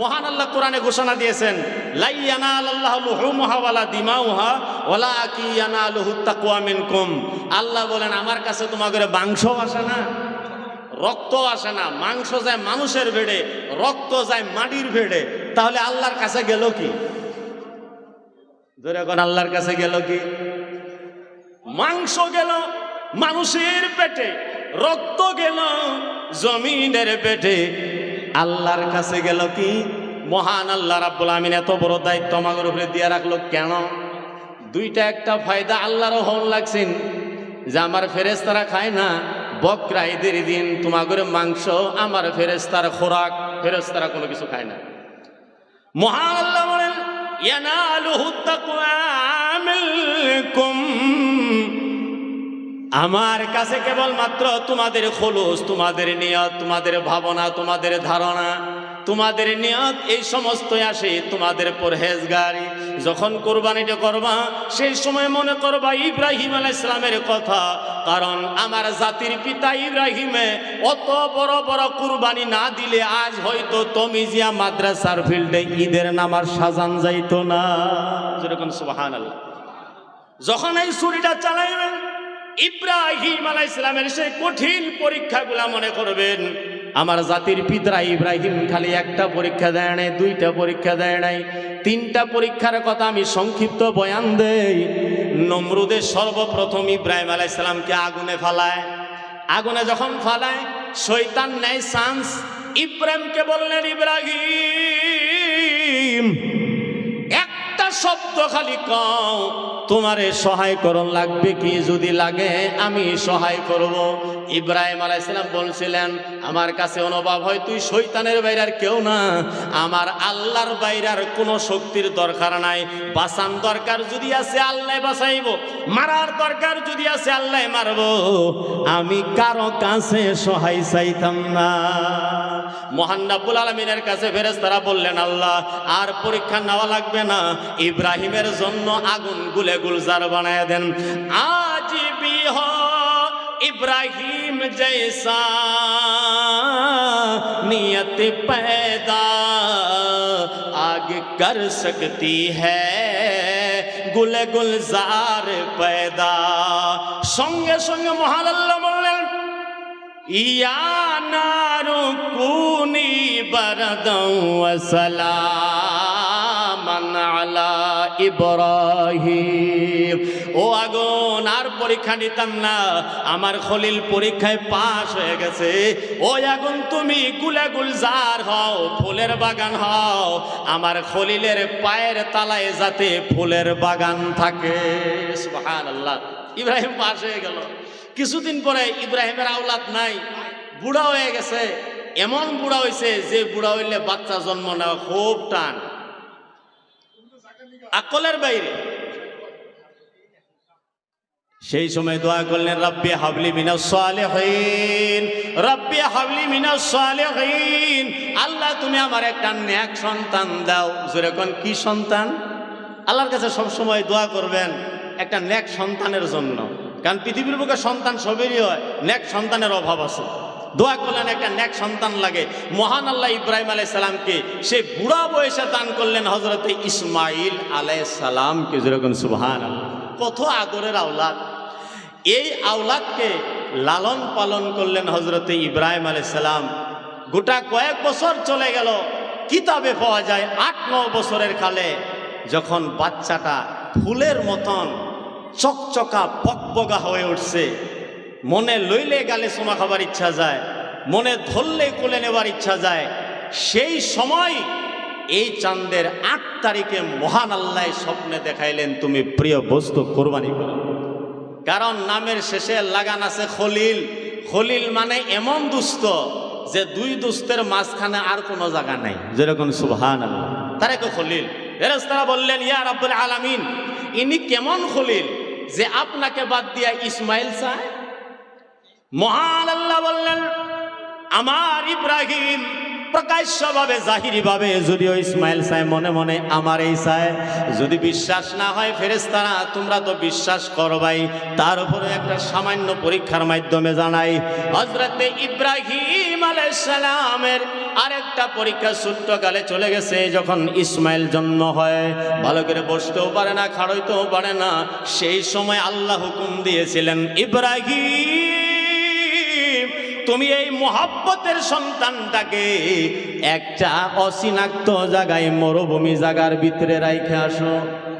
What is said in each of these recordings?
মহান আল্লাহ কোরআনে ঘোষণা দিয়েছেন আল্লাহ বলেন, আমার কাছে তোমাদের মাংস আসে না রক্ত আসে না। মাংস যায় মানুষের ভেড়ে, রক্ত যায় মাটির ভেড়ে। তাহলে আল্লাহর কাছে গেল কি? ধরে এখন আল্লাহর কাছে গেল কি? মাংস গেল মানুষের পেটে, রক্ত গেল জমিনের পেটে। আল্লাহর কাছে গেল কি? মহান আল্লাহ রাব্বুল আমিন এত বড় দায়িত্ব আমাদের উপরে দিয়ে রাখল কেন? দুইটা একটা ফায়দা আল্লাহরও হল লাগছেন যে আমার ফেরেস্তারা খায় না, বকরা ঈদের দিন তোমাদের মাংস, আমার ফেরেস্তার খোরাক ফেরেস্তারা কোনো কিছু খায় না। মহান আল্লাহ বলেন, ইয়ানালুহু তাকওয়া মিনকুম আমার কাছে কেবলমাত্র তোমাদের খোলস তোমাদের নিয়ত তোমাদের ভাবনা তোমাদের ধারণা তোমাদের নিয়ত এই সমস্ত আসে তোমাদের পরহেজগারি। যখন কোরবানিটা করবা সেই সময় মনে করবা ইব্রাহিম আলাহ ইসলামের কথা কারণ আমার জাতির পিতা ইব্রাহিমে অত বড় বড় কুরবানি না দিলে আজ হয়তো তমিজিয়া মাদ্রাসার ফিল্ডে ঈদের নামার সাজান যাইতো না। যেরকম সুবাহান যখন এই ছুরিটা চালাইবেন ইব্রাহিম আলাহ ইসলামের সেই কঠিন পরীক্ষাগুলা মনে করবেন। আমার জাতির পিতরা ইব্রাহিম খালি একটা পরীক্ষা দেয় নাই, দুইটা পরীক্ষা দেয় নাই। তিনটা পরীক্ষার কথা আমি সংক্ষিপ্ত বয়ান দেই। নমরুদের সর্বপ্রথম ইব্রাহিম আলাহ ইসলামকে আগুনে ফালায়। আগুনে যখন ফালায় শৈতান নেয় চান্স। ইব্রাহিমকে বললেন, ইব্রাহিম শব্দ খালি কও। তোমারে সহায় করণ লাগবে কি? যদি লাগে আমি সহায় করব। ইব্রাহিম আলাইসালাম বলছিলেন, আমার কাছে অনুভব হয় তুই শৈতানের বাইরার কেউ না। আমার আল্লাহর বাইরার কোনো শক্তির দরকার নাই। বাঁচান দরকার যদি আছে আল্লাহ বাঁচাইব। মারার দরকার যদি আছে আল্লাহ মারব। আমি কারও কাছে সহায় চাইতাম না। মোহান্নাবুল আলমিনের কাছে ফেরেস তারা বললেন, আল্লাহ, আর পরীক্ষা নেওয়া লাগবে না। ইব্রাহিমের জন্য আগুন গুলে গুলজার বানায় দেন। আজ বিহ इब्राहिम जैसा नियत पैदा आगे कर सकती है गुल गुलजार पैदा সঙ্গে সঙ্গে মহান আল্লাহ বললেন ইয়া নারু কুনি বারদাও ওয়া সালামান আলা ইব্রাহিম। ও আগুন, আর পরীক্ষা নিতাম না। আমার খলিল পরীক্ষায় পাশ হয়ে গেছে। ও আগুন তুমি গুলা গুলজার হও, ফুলের বাগান হও। আমার খলিলের পায়ের তালায় যাতে ফুলের বাগান থাকে। সুবহানাল্লাহ। ইব্রাহিম পাশ হয়ে গেল। কিছুদিন পরে ইব্রাহিমের আওলাদ নাই। বুড়া হয়ে গেছে। এমন বুড়া হয়েছে যে বুড়া হইলে বাচ্চা জন্ম নেওয়া খুব টান। আকলের বাইরে। সেই সময় দোয়া করলেন, রব্বি হাবলি মিনাস সালেহিন, রব্বি হাবলি মিনাস সালেহিন। আল্লাহ, তুমি আমার একটা ন্যাক সন্তান দাও। জোরে যেরকম কি সন্তান? আল্লাহর কাছে সব সময় দোয়া করবেন, একটা ন্যাক সন্তানের জন্য। কারণ পৃথিবীর বুকে সন্তান সবেরই হয় ন্যাক সন্তানের অভাব আছে। দোয়া করলেন, একটা ন্যাক সন্তান লাগে। মহান আল্লাহ ইব্রাহিম আলাই সালামকে সে বুড়া বয়সে দান করলেন হজরত ইসমাইল আলাই সালামকে, যেরকম সুহান। কত আদরের আওলাদ। এই আওলাদকে লালন পালন করলেন হজরতে ইব্রাহিম আলাই সালাম। গোটা কয়েক বছর চলে গেল, কিতাবে পাওয়া যায় আট ন বছরের কালে যখন বাচ্চাটা ফুলের মতন চকচকা পকপগা হয়ে উঠছে। মনে লইলে গালে সোমা খাবার ইচ্ছা যায়, মনে ধরলে কোলে নেবার ইচ্ছা যায়। সেই সময় এই চাঁদের আট তারিখে মহান আল্লাহ স্বপ্নে দেখাইলেন, তুমি প্রিয় বস্তু কোরবানি করো। কারণ নামের শেষে লাগান আছে খলিল। খলিল মানে এমন দুস্থ যে দুই দুস্থের মাঝখানে আর কোনো জায়গা নাই। যেরকম সুবহান আল্লাহ তারে খলিল। ফেরেশতারা বললেন, ইয়া রাব্বুল আলামিন, ইনি কেমন খলিল যে আপনাকে বাদ দিয়া ইসমাইল চায় মহান আল্লাহ বললেন, আমার ইব্রাহিম প্রকাশ্যভাবে, জাহিরিভাবে, যদিও ইসমাইল চায় মনে মনে আমার এই চায় যদি বিশ্বাস না হয় ফেরেস্তারা তোমরা তো বিশ্বাস করবাই তার উপরে একটা সামান্য পরীক্ষার মাধ্যমে জানাই হজরতে ইব্রাহিম আলাইসালামের আরেকটা পরীক্ষা ছোট্টকালে চলে গেছে, যখন ইসমাইল জন্ম হয়। ভালো করে বসতেও পারে না, খাড়ইতেও পারে না, সেই সময় আল্লাহ হুকুম দিয়েছিলেন, ইব্রাহিম তুমি এই মোহাব্বতের সন্তানটাকে একটা অচিনাক্ত জায়গায় মরুভূমি জায়গার ভিতরে রাইখে আসো।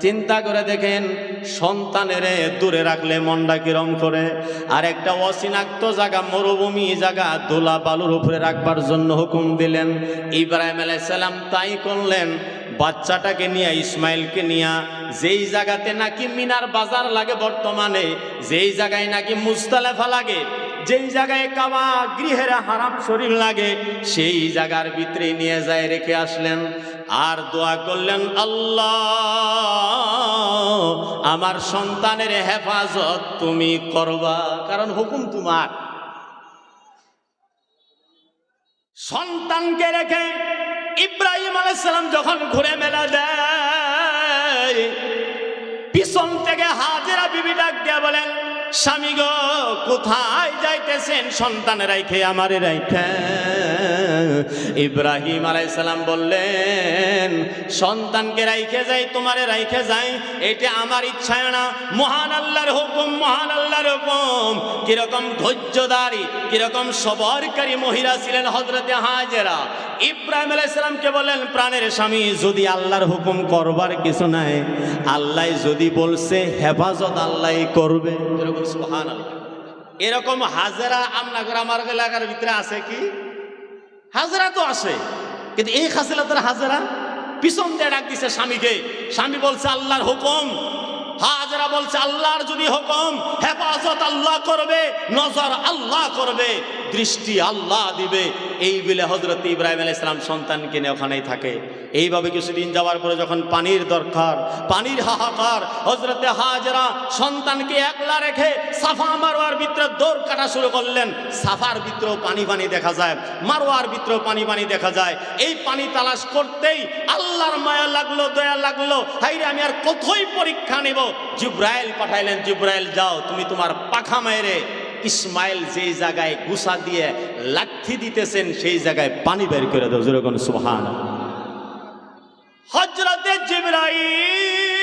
চিন্তা করে দেখেন, সন্তানের দূরে রাখলে মনটা কিরম করে? আর একটা অচিনাক্ত জায়গা, মরুভূমি জায়গা দোলা বালুর উপরে রাখবার জন্য হুকুম দিলেন। ইব্রাহিম আলাইসাল্লাম তাই করলেন, বাচ্চাটাকে নিয়ে, ইসমাইলকে নিয়ে, যেই জায়গাতে নাকি মিনার বাজার লাগে বর্তমানে, যেই জায়গায় নাকি মুস্তালেফা লাগে যেই জায়গায় কাবা গৃহের হারাম শরীর লাগে, সেই জায়গার ভিতরে নিয়ে যায় রেখে আসলেন। আর দোয়া করলেন, আল্লাহ, আমার সন্তানের হেফাজত তুমি করবা। কারণ হুকুম তোমার। সন্তানকে রেখে ইব্রাহিম আলাইসালাম যখন ঘুরে মেলা দেয় স্বামী গো, কোথায় যাইতেছেন? সন্তান রাইখে আমারে রাইখে ইব্রাহিম আলাইসালাম বললেন, সন্তানকে রাইখে যাই, তোমারে রাইখে যাই। এটা আমার ইচ্ছা না। মহান আল্লাহর হুকুম, মহান আল্লাহর হুকুম। কীরকম ধৈর্যদারী কীরকম সবরকারী মহিলা ছিলেন হজরতে হাজেরা। ইব্রাহিম আলাইসালামকে বললেন প্রাণের স্বামী, যদি আল্লাহর হুকুম করবার কিছু নাই, আল্লাহ যদি বলছে, হেফাজত আল্লাহ করবে। এরকম সুবহান এরকম হাজারা আমনাগর আমার এলাকার ভিতরে আছে কি? হাজারা তো আছে, কিন্তু এই খাসিলাতের হাজারা পিছন দিয়ে ডাক দিছে স্বামীকে। স্বামী বলছে, আল্লাহর হুকুম হাজারা বলছে, আল্লাহর যদি হুকুম হেফাজত আল্লাহ করবে, নজর আল্লাহ করবে, দৃষ্টি আল্লাহ দিবে। এই বলে হজরত ইব্রাহিম আলাইহিস সালাম সন্তানকে নিয়ে ওখানেই থাকে। এইভাবে কিছুদিন যাওয়ার পরে যখন পানির দরকার, পানির হাহাকার হজরতে হাজরা সন্তানকে একলা রেখে সাফা মারোয়ার ভিতরে দৌড় কাটা শুরু করলেন। সাফার ভিতরেও পানি পানি দেখা যায়, মারোয়ার ভিতরেও পানি পানি দেখা যায়। এই পানি তালাশ করতেই আল্লাহর মায়া লাগল, দয়া লাগল। হাইরে আমি আর কোথায় পরীক্ষা নেব? জিব্রাইল পাঠাইলেন, জিব্রাইল, যাও, তুমি তোমার পাখা মেরে ইসমাইল যেই জায়গায় গুসা দিয়ে লাঠি দিতেছেন, সেই জায়গায় পানি বের করে দাও। যেরকম সুবহান হজরতে জিব্রাইল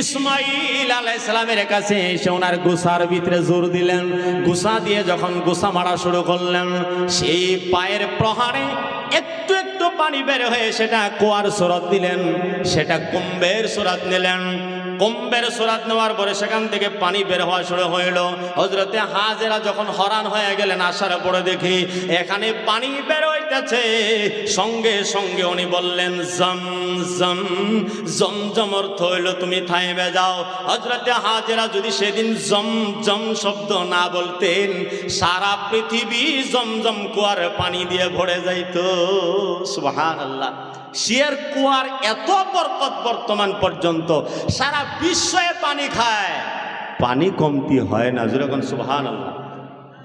ইসমাইল আলাইসালামের কাছে এসে ওনার গুসার ভিতরে জোর দিলেন। গুসা দিয়ে যখন গুসা মারা শুরু করলেন, সেই পায়ের প্রহারে একটু একটু পানি বের হয়ে সেটা কুয়ার সুরত দিলেন, সেটা কুম্ভের সুরত নিলেন। কুম্ভের সুরাত নেওয়ার পরে সেখান থেকে পানি বের হওয়া শুরু হইল। হজরতে হাজেরা যখন হরান হয়ে গেলেন আসার পরে দেখি, এখানে পানি বের হইতেছে। সঙ্গে সঙ্গে উনি বললেন, জম জম জম জম অর্থ হইল তুমি থাইমে যাও। হজরতে হাজেরা যদি সেদিন জম জম শব্দ না বলতেন, সারা পৃথিবী জমজম কুয়ার পানি দিয়ে ভরে যাইতো। সুবহান আল্লাহ শিয়ার কুয়ার এত বরকত বর্তমান পর্যন্ত, সারা বিশ্বে পানি খায়। পানি কমতি হয় না যেরকম সুবহান আল্লাহ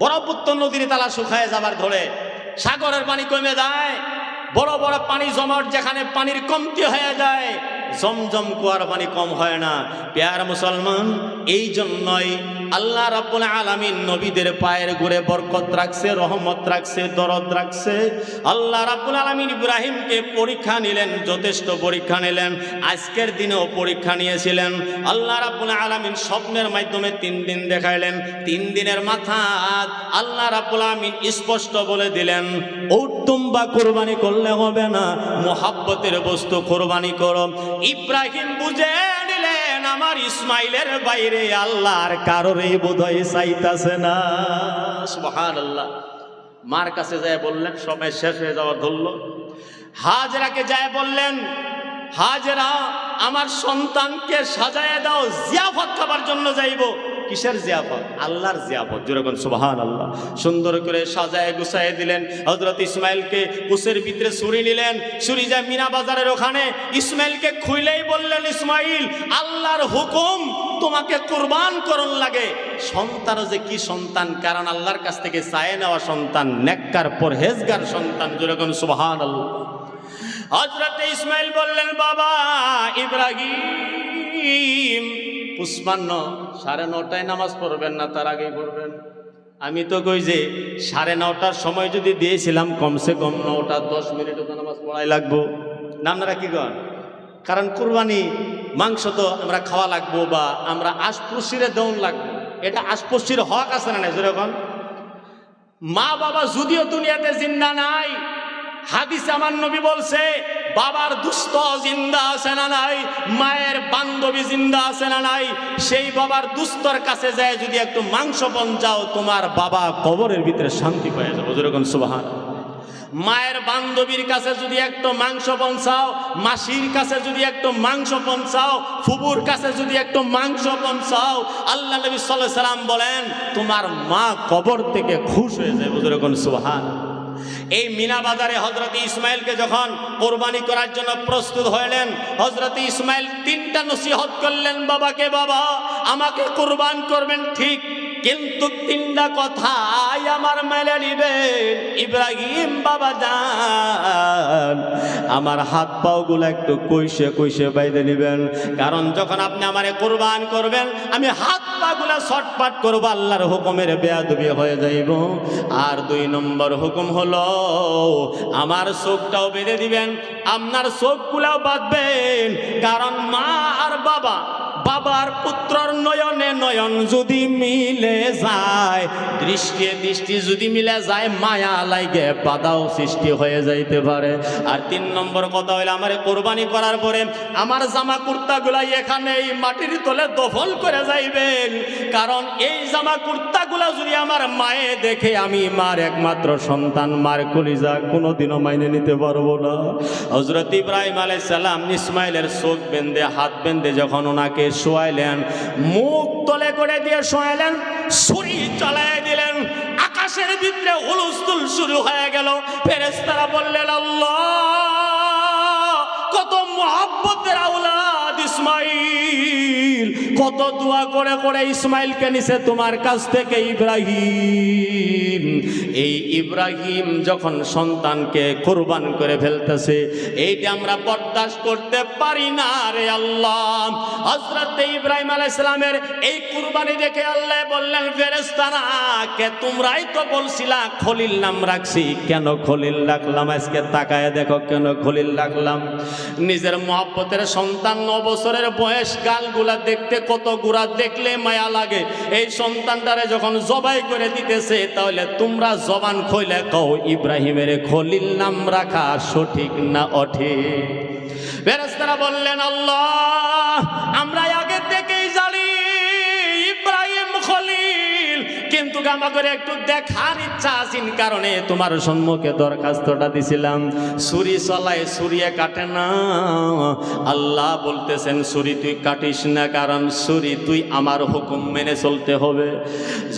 বরপুত্র নদীর তালা শুকায় যাবার ধরে, সাগরের পানি কমে যায়, বড় বড় পানি জমাট যেখানে পানির কমতি হয়ে যায়, জমজম কুয়ার পানি কম হয় না। পেয়ার মুসলমান, এই জন্যই আল্লাহ রাব্বুল আলামিন নবীদের পায়ের ঘুরে বরকত রাখছে, রহমত রাখছে, দরদ রাখছে। আল্লাহ রাব্বুল আলামিন ইব্রাহিমকে পরীক্ষা নিলেন, যথেষ্ট পরীক্ষা নিলেন, আজকের দিনেও পরীক্ষা নিয়েছিলেন। আল্লাহ রাব্বুল আলামিন স্বপ্নের মাধ্যমে তিন দিন দেখাইলেন, তিন দিনের মাথা আল্লাহ রাব্বুল আলামিন স্পষ্ট বলে দিলেন ঔত্তম বা কোরবানি করলে হবে না, মোহাব্বতের বস্তু কোরবানি করো। ইব্রাহিম বুঝে আমার ইসমাইলের বাইরে আল্লাহর কারোরই বোধহয় চাইতাছে না। সুহান আল্লাহ মার কাছে যায় বললেন, সময় শেষ হয়ে যাওয়া ধরল। হাজরাকে যায় বললেন, হাজরা, আমার সন্তানকে সাজায় দাও, জিয়াফত খাবার জন্য যাইব। কিসের জিয়াফত? আল্লাহর জিয়াফত। যেরকম সুবাহান আল্লাহ সুন্দর করে সাজায় গুছায় দিলেন। হজরত ইসমাইলকে কুসের ভিতরে ছুরি নিলেন। ছুরি যায় মিনা বাজারের ওখানে। ইসমাইলকে খুইলেই বললেন, ইসমাইল, আল্লাহর হুকুম তোমাকে কোরবান করন লাগে। সন্তানও যে কি সন্তান? কারণ আল্লাহর কাছ থেকে চায় নেওয়া সন্তান, নেককার, পরহেজগার সন্তান। যেরকম সুবহান আল্লাহ হজরত ইসমাইল বললেন, বাবা ইব্রাহিম পুষ্পান্ন সাড়ে নটায় নামাজ পড়বেন না, তার আগে পড়বেন। আমি তো কই যে, সাড়ে নটার সময় যদি দিয়েছিলাম, কমসে কম নটা, দশ মিনিটও তো নামাজ পড়াই লাগবো। না, আপনারা কি কারণ কুরবানি মাংস তো আমরা খাওয়া লাগবো বা আমরা আশপুষিরে দৌন লাগবো। এটা আশপুষির হক আছে না যেরকম মা বাবা যদিও দুনিয়াতে জিন্দা নাই হাদিস আমার নবী বলছে, বাবার দুস্থ জিন্দা আছে না নাই? মায়ের বান্ধবী জিন্দা আছে না নাই? সেই বাবার দুস্তর কাছে যায়, যদি একটু মাংস পঞ্চাও তোমার বাবা কবরের ভিতরে শান্তি পেয়ে যাব। যেরকম সুবাহান। মায়ের বান্ধবীর কাছে যদি একটু মাংস পৌঁছাও মাসির কাছে যদি একটু মাংস পৌঁছাও ফুবুর কাছে যদি একটু মাংস পৌঁছাও আল্লাহ নবী সাল্লাম বলেন, তোমার মা কবর থেকে খুশ হয়ে যায় বুঝুরকম সুহান এই মিনা বাজারে হজরত ইসমাইলকে যখন কোরবানি করার জন্য প্রস্তুত হইলেন হজরত ইসমাইল তিনটা নসিহত করলেন, বাবাকে বাবা, আমাকে কোরবান করবেন ঠিক কিন্তু তিনটা কথাই আমার মেলে নিবেন। ইব্রাহিম বাবা যান, আমার হাত পাও গুলো একটু কইসে কইসে বাইদে নিবেন। কারণ যখন আপনি আমারে কোরবান করবেন, আমি হাত পা গুলা ছটপাট করব, আল্লাহর হুকুমের বেয়াদবি হয়ে যাইব। আর দুই নম্বর হুকুম হলো, আমার চোখটাও বেঁধে দিবেন, আপনার চোখগুলাও বাঁধবেন। কারণ মা আর বাবা বাবার পুত্রর নয়নে নয়ন যদি মিলে যায়, দৃষ্টি দৃষ্টি যদি মিলে যায়, মায়া লাগে, বাধাও সৃষ্টি হয়ে যাইতে পারে। আর তিন নম্বর কথা হইলে, আমার কোরবানি করার পরে আমার জামা কুর্তাগুলা এখানে এই মাটির তলে দফল করে যাইবেন। কারণ এই জামা কুর্তাগুলা যদি আমার মায়ে দেখে, আমি মার একমাত্র সন্তান, মার কলিজা কোনোদিনও মাইনে নিতে পারব না। হজরত ইব্রাহিম আলাই সালাম ইসমাইলের চোখ বেঁধে, হাত বেঁধে যখন ওনাকে শোয়াইলেন, মুখ তলে করে দিয়ে শোয়াইলেন, ছুরি চালাই দিলেন, আকাশের ভিতরে হুলস্থুল শুরু হয়ে গেল। ফেরেস্তারা বললেন, আল্লাহ, কত মহাব্বতের আউলাদ ইসমাইল। কত দোয়া করে করে ইসমাইলকে নিছে তোমার কাছ থেকে ইব্রাহিম। এই ইব্রাহিম যখন সন্তানকে কোরবান করে ফেলতেছে, এইটা আমরা বরদাস্ত করতে পারি না রে আল্লাহ। হজরত ইব্রাহিম আলাইহিস সালামের এই কুরবানি দেখে আল্লাহ বললেন ফেরেস্তারা কে তোমরাই তো বলছিলা খলিল নাম রাখছি। কেন খলিল রাখলাম? আজকে তাকায় দেখো কেন খলিল রাখলাম? নিজের মহব্বতের সন্তান বছরের বয়স গালগুলা দেখতে কত গুড়া দেখলে মায়া লাগে। এই সন্তানটারে যখন জবাই করে দিতেছে, তাহলে তোমরা জবান খইলে কও, ইব্রাহিমের খলিল নাম রাখা সঠিক না অঠিক? বললেন, আল্লাহ, আমরা কিন্তু আমাদের একটু দেখার ইচ্ছা আছেন কারণে তোমার সম্মুখে দরখাস্তটা দিছিলাম। ছুরি চলায় ছুরিয়ে কাটে না। আল্লাহ বলতেছেন, ছুরি তুই কাটিস না, কারণ ছুরি তুই আমার হুকুম মেনে চলতে হবে।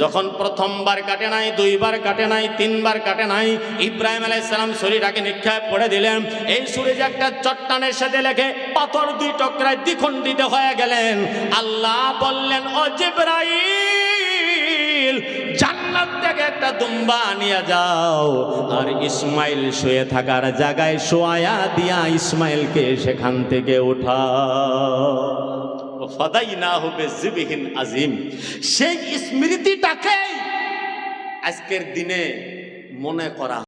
যখন প্রথমবার কাটে নাই, দুইবার কাটে নাই, তিনবার কাটে নাই, ইব্রাহিম আলাইসালাম ছুরিটাকে নিক্ষেপ করে দিলেন। এই ছুরি যে একটা চট্টানের সাথে লেখে, পাথর দুই টকরায় দ্বিখণ্ডিত হয়ে গেলেন। আল্লাহ বললেন, ও জিব্রাইল! জান্নাত থেকে একটা দুম্বা নিয়ে যাও। আর ইসমাইল শুয়ে থাকার জায়গায় শোয়া দিয়া ইসমাইলকে সেখান থেকে উঠা ফদাই না হবে জিবিহীন আজিম, সেই স্মৃতিটাকে আজকের দিনে মনে করা